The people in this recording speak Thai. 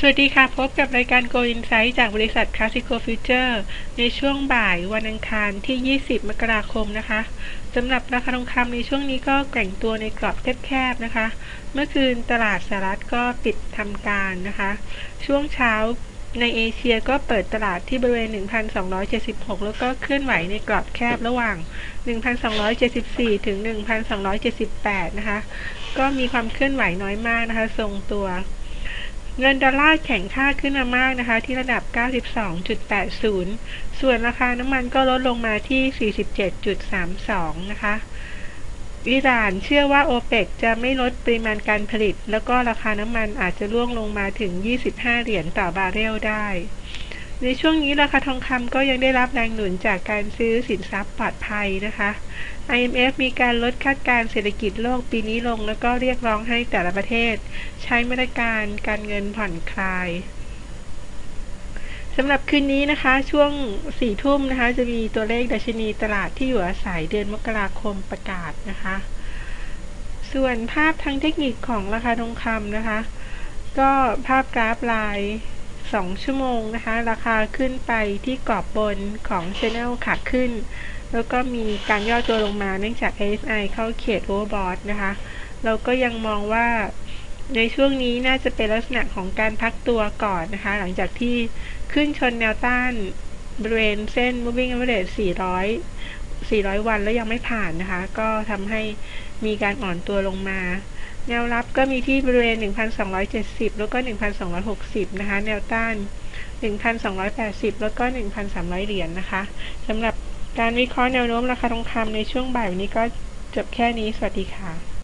สวัสดีค่ะ พบกับรายการ Go Insight จากบริษัท Classico Future ในช่วงบ่ายวันอังคารที่ 20 มกราคมนะคะสำหรับราคาทองคำในช่วงนี้ก็แกว่งตัวในกรอบแคบๆนะคะ เมื่อคืนตลาดสหรัฐก็ปิดทำการนะคะ ช่วงเช้าในเอเชียก็เปิดตลาดที่บริเวณ 1,276 แล้วก็เคลื่อนไหวในกรอบแคบระหว่าง 1,274 ถึง 1,278 นะคะ ก็มีความเคลื่อนไหวน้อยมากนะคะ ทรงตัว เงินดอลลาร์แข็งค่าขึ้นมามากนะคะ ที่ระดับ 92.80 ส่วนราคาน้ำมันก็ลดลงมาที่ 47.32 นะคะ อิหร่านเชื่อว่าโอเปกจะไม่ลดปริมาณการผลิต แล้วก็ราคาน้ำมันอาจจะร่วงลงมาถึง 25 เหรียญต่อบาร์เรลได้ ในช่วงนี้ราคาทองคำก็ยังได้รับแรงหนุนจากการซื้อสินทรัพย์ปลอดภัยนะคะ IMF มีการลดคาดการเศรษฐกิจโลกปีนี้ลง แล้วก็เรียกร้องให้แต่ละประเทศ ใช้มาตรการการเงินผ่อนคลายสำหรับคืนนี้นะคะ ช่วงสี่ทุ่มนะคะ จะมีตัวเลขดัชนีตลาดที่อยู่อาศัยเดือนมกราคมประกาศนะคะ ส่วนภาพทางเทคนิคของราคาทองคำนะคะ ก็ภาพกราฟลาย 2 ชั่วโมงนะคะ ราคาขึ้นไปที่กรอบบนของ Channel ขาขึ้น แล้วก็มีการย่อตัวลงมาเนื่องจาก RSI เข้าเขต overbought นะคะ เราก็ยังมองว่าในช่วงนี้น่าจะเป็นลักษณะของการพักตัวก่อนนะคะ หลังจากที่ขึ้นชนแนวต้านบริเวณเส้น moving average 400 400 วันแล้วยังไม่ผ่านนะคะ ก็ทำให้มีการอ่อนตัวลงมา แนวรับก็มีที่บริเวณ 1,270 แล้วก็ 1,260 นะคะ แนวต้าน 1,280 แล้วก็ 1,300 เหรียญนนะคะสำหรับการวิเคราะห์แนวโน้มราคาทองคำในช่วงบ่ายวันนี้ก็จบแค่นี้ สวัสดีค่ะ